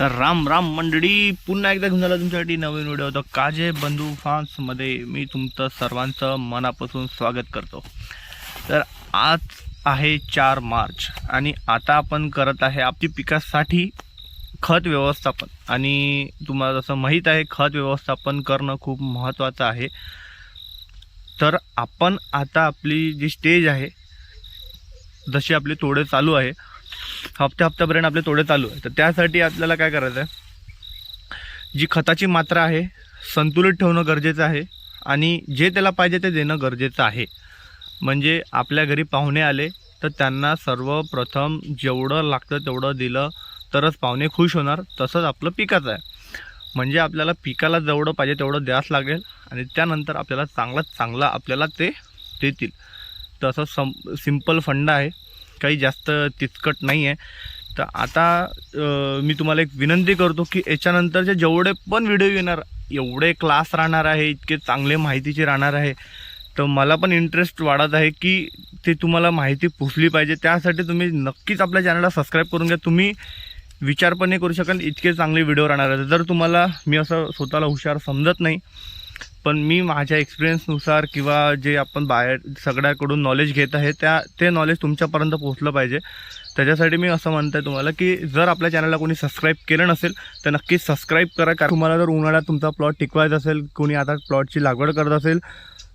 तर राम राम मंडळी पुन्हा एकदा घेऊन आला तुमच्यासाठी नवीन व्हिडिओ तर काजे बंधू फान्समध्ये मी तुमचं सर्वांचं मनापासून स्वागत करतो. तर आज आहे चार मार्च आणि आता आपण करत आहे आपली पिकासाठी खत व्यवस्थापन. आणि तुम्हाला जसं माहीत आहे खत व्यवस्थापन करणं खूप महत्त्वाचं आहे. तर आपण आता आपली जी स्टेज आहे जशी आपली तोडे चालू आहे हप्त्या हप्त्यापर्यंत आपले तोडे चालू आहे तर त्यासाठी आपल्याला काय करायचं आहे जी खताची मात्रा आहे संतुलित ठेवणं गरजेचं आहे आणि जे त्याला पाहिजे ते देणं गरजेचं आहे. म्हणजे आपल्या घरी पाहुणे आले तर त्यांना सर्वप्रथम जेवढं लागतं तेवढं दिलं तरच पाहुणे खुश होणार तसंच आपलं पिकाचं आहे. म्हणजे आपल्याला पिकाला जेवढं पाहिजे तेवढं द्यास लागेल आणि त्यानंतर आपल्याला चांगलात चांगला आपल्याला ते देतील. तसं सम सिंपल फंड आहे. काही जास्त तिचकट नाही आहे तर आता मी तुम्हाला एक विनंती करतो की याच्यानंतरचे जेवढे पण व्हिडिओ येणार एवढे क्लास राहणार आहे इतके चांगले माहितीचे राहणार आहे तर मला पण इंटरेस्ट वाढत आहे की ते तुम्हाला माहिती पोचली पाहिजे. त्यासाठी तुम्ही नक्कीच आपल्या चॅनलला सबस्क्राईब करून घ्या. तुम्ही विचार पण नाही करू शकाल इतके चांगले व्हिडिओ राहणार आहेत. जर तुम्हाला मी असं स्वतःला हुशार समजत नाही पण मी माझ्या एक्सपिरियन्सनुसार किंवा जे आपण बाहेर सगळ्याकडून नॉलेज घेत आहे त्या ते नॉलेज तुमच्यापर्यंत पोहोचलं पाहिजे. त्याच्यासाठी मी असं म्हणत आहे तुम्हाला की जर आपल्या चॅनलला कोणी सबस्क्राईब केलं नसेल तर नक्कीच सबस्क्राईब करा. कारण तुम्हाला जर उन्हाळ्यात तुमचा प्लॉट टिकवायचा असेल कोणी आता प्लॉटची लागवड करत असेल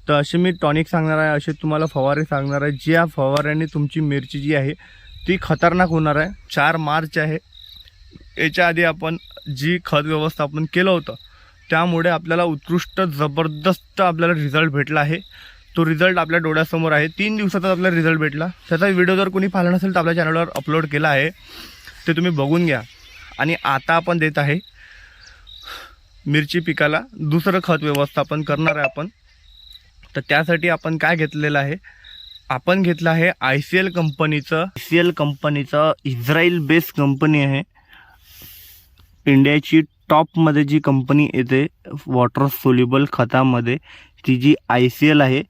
तर असे मी टॉनिक सांगणार आहे असे तुम्हाला फवारे सांगणार आहे. ज्या फवाऱ्याने तुमची मिरची जी आहे ती खतरनाक होणार आहे. चार मार्च आहे. याच्या आधी आपण जी खत व्यवस्थापन केलं होतं त्यामुळे आपल्याला उत्कृष्ट जबरदस्त आपल्याला रिझल्ट भेटला आहे. तो रिझल्ट आपल्या डोळ्यासमोर आहे. तीन दिवसातच आपल्याला रिझल्ट भेटला. त्याचा व्हिडिओ जर कोणी पाहिला नसेल तर आपल्या चॅनलवर अपलोड केला आहे. ते तुम्ही बघून घ्या. आणि आता आपण देत आहे मिरची पिकाला दुसरं खत व्यवस्थापन करणार आहे आपण. तर त्यासाठी आपण काय घेतलेलं आहे? आपण घेतलं आहे आय सी एल कंपनीचं. आय सी एल कंपनीचं इस्रायल बेस्ड कंपनी आहे. इंडियाची टॉपमध्ये जी कंपनी येते वॉटर सोल्युबल खतामध्ये ती जी आय सी एल आहे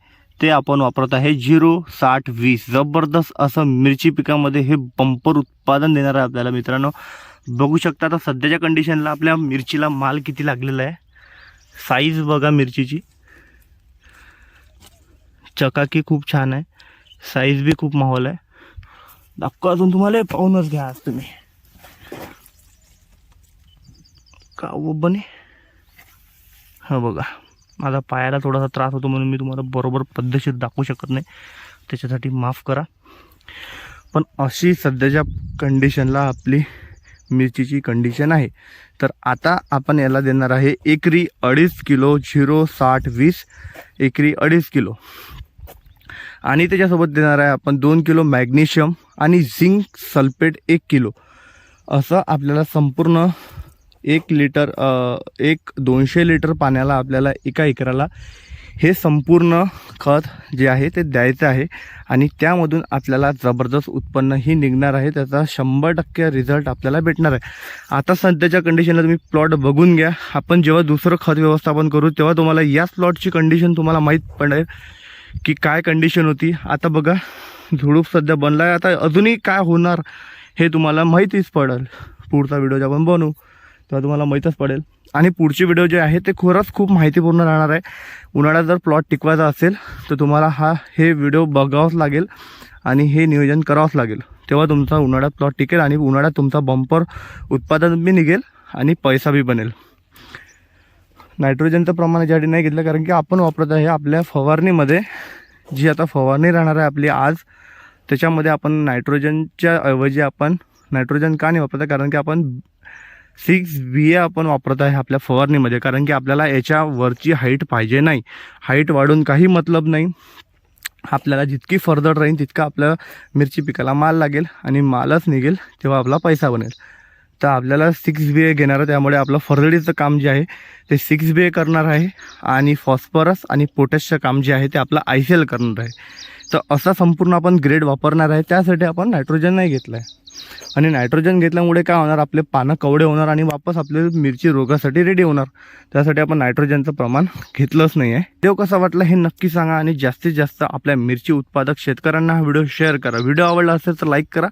ते आपण वापरत आहे झिरो साठ वीस. जबरदस्त असं मिरची पिकामध्ये हे बंपर उत्पादन देणार आहे आपल्याला मित्रांनो. बघू शकता आता सध्याच्या कंडिशनला आपल्या मिरचीला माल किती लागलेला आहे. साईज बघा मिरचीची. चकाकी खूप छान आहे. साईज बी खूप माहोल आहे. धक्का अजून तुम्हाला पाहूनच घ्या आज तुम्ही. का बने? हा बघा. माझा पायाला थोडासा त्रास होतो म्हणून मी तुम्हाला बरोबर पद्धतशीर दाखवू शकत नाही. त्याच्यासाठी माफ करा. पण अशी सध्याच्या कंडिशनला आपली मिरचीची कंडिशन आहे. तर आता आपण याला देणार आहे एकरी अडीच किलो झिरो साठ वीस एकरी अडीच किलो. आणि त्याच्यासोबत देणार आहे आपण दोन किलो मॅग्नेशियम आणि झिंक सल्फेट एक किलो. असं आपल्याला संपूर्ण एक लिटर एक दोनशे लिटर पाण्याला आपल्याला एका एकराला हे संपूर्ण खत जे आहे ते द्यायचं आहे आणि त्यामधून आपल्याला जबरदस्त उत्पन्नही निघणार आहे. त्याचा शंभर टक्के रिझल्ट आपल्याला भेटणार आहे. आता सध्याच्या कंडिशनला तुम्ही प्लॉट बघून घ्या. आपण जेव्हा दुसरं खत व्यवस्थापन करू तेव्हा तुम्हाला याच प्लॉटची कंडिशन तुम्हाला माहीत पडेल की काय कंडिशन होती. आता बघा झुडूप सध्या बनला आहे आता अजूनही काय होणार हे तुम्हाला माहितीच पडेल. पुढचा व्हिडिओ आपण बनवू तेव्हा तुम्हाला माहीतच पडेल. आणि पुढची व्हिडिओ जे आहे ते खरंच खूप माहितीपूर्ण राहणार आहे. उन्हाळ्यात जर प्लॉट टिकवायचा असेल तर तुम्हाला हा हे व्हिडिओ बघावंच लागेल आणि हे नियोजन करावंच लागेल. तेव्हा तुमचा उन्हाळ्यात प्लॉट टिकेल आणि उन्हाळ्यात तुमचा बंपर उत्पादन बी निघेल आणि पैसा बी बनेल. नायट्रोजनचं प्रमाण याच्यासाठी नाही घेतलं कारण की आपण वापरत आहे आपल्या फवारणीमध्ये. जी आता फवारणी राहणार आहे आपली आज त्याच्यामध्ये आपण नायट्रोजनच्या ऐवजी आपण नायट्रोजन का नाही वापरत? आहे? कारण की आपण सिक्स बी ए आपण वापरत आहे आपल्या फवारणीमध्ये. कारण की आपल्याला याच्या वरची हाईट पाहिजे नाही. हाईट वाढून काही मतलब नाही. आपल्याला जितकी फर्दर राहील तितका आपल्या मिरची पिकाला माल लागेल आणि मालच निघेल तेव्हा आपला पैसा बनेल. तर आपल्याला सिक्स बी ए घेणार आहे. त्यामुळे आपलं फरडीचं काम जे आहे ते सिक्स बी ए करणार आहे. आणि फॉस्फरस आणि पोटॅशचं काम जे आहे ते आपलं आय सी एल करणार आहे. तर असा संपूर्ण आपण ग्रेड वापरणार आहे. त्यासाठी आपण नायट्रोजन नाही घेतलं आहे आणि नायट्रोजन घेतल्यामुळे काय होणार? आपले पानं कवडे होणार आणि वापस आपले मिरची रोगासाठी रेडी होणार. त्यासाठी आपण नायट्रोजनचं प्रमाण घेतलंच नाही आहे देव कसा वाटला हे नक्की सांगा आणि जास्तीत जास्त आपल्या मिरची उत्पादक शेतकऱ्यांना हा व्हिडिओ शेअर करा. व्हिडिओ आवडला असेल तर लाईक करा.